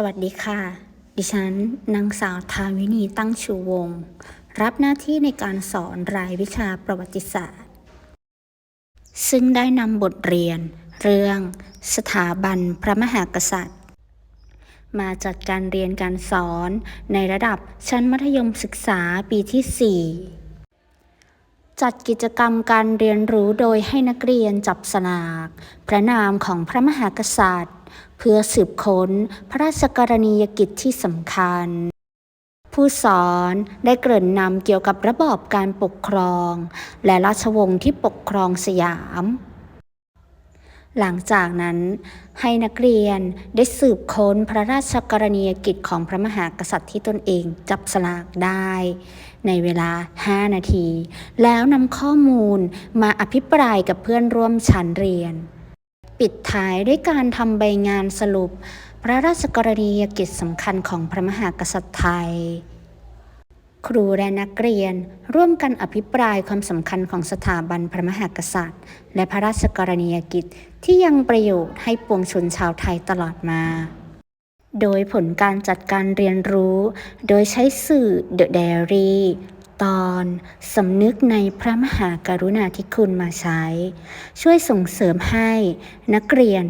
สวัสดีค่ะ ดิฉันนางสาวทาวินีตั้งชูวง รับหน้าที่ในการสอนรายวิชาประวัติศาสตร์ ซึ่งได้นำบทเรียน เรื่องสถาบันพระมหากษัตริย์ มาจัดการเรียนการสอนในระดับชั้นมัธยมศึกษาปีที่ 4 จัดกิจกรรมการเรียนรู้โดยให้นักเรียนจับสลาก พระนามของพระมหากษัตริย์ เพื่อสืบค้นพระราชกรณียกิจที่สำคัญ ผู้สอนได้เกริ่นนำเกี่ยวกับระบอบการปกครอง และราชวงศ์ที่ปกครองสยาม หลังจากนั้นให้นักเรียนได้สืบค้นพระราชกรณียกิจของพระมหากษัตริย์ที่ตนเองจับสลากได้ ในเวลา 5 นาที แล้วนำข้อมูลมาอภิปรายกับเพื่อนร่วมชั้นเรียน ปิดท้ายด้วยการทำใบงานสรุป พระราชกรณียกิจสำคัญของพระมหากษัตริย์ไทย ครูและนักเรียนร่วมกันอภิปรายความสำคัญของสถาบันพระมหากษัตริย์ และพระราชกรณียกิจที่ยังประโยชน์ให้ปวงชนชาวไทยตลอดมา โดยผลการจัดการเรียนรู้ โดยใช้สื่อ The Diary ตอนสำนึกในพระมหากรุณาธิคุณมาใช้ ช่วยส่งเสริมให้นักเรียน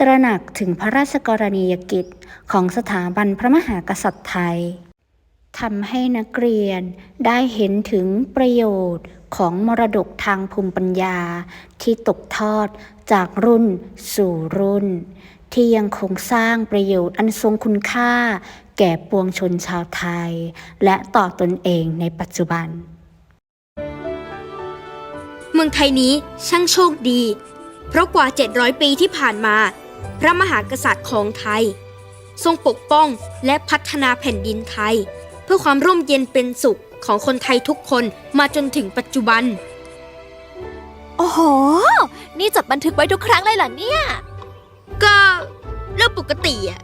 ตระหนักถึงพระราชกรณียกิจของสถาบันพระมหากษัตริย์ไทยทำให้นักเรียนได้เห็นถึงประโยชน์ของมรดกทางภูมิปัญญาที่ตกทอดจากรุ่นสู่รุ่น ที่ยังคงสร้างประโยชน์อันทรงคุณค่า แก่ปวงชนชาวไทย และต่อตนเองในปัจจุบัน เมืองไทยนี้ช่างโชคดี เพราะกว่า 700 ปีที่ผ่านมา พระมหากษัตริย์ของไทย ทรงปกป้องและพัฒนาแผ่นดินไทย เพื่อความร่มเย็นเป็นสุขของคนไทยทุกคนมาจนถึงปัจจุบัน โอ้โห นี่จดบันทึกไว้ทุกครั้งเลยเหรอเนี่ย ก็เรื่องปกติอะ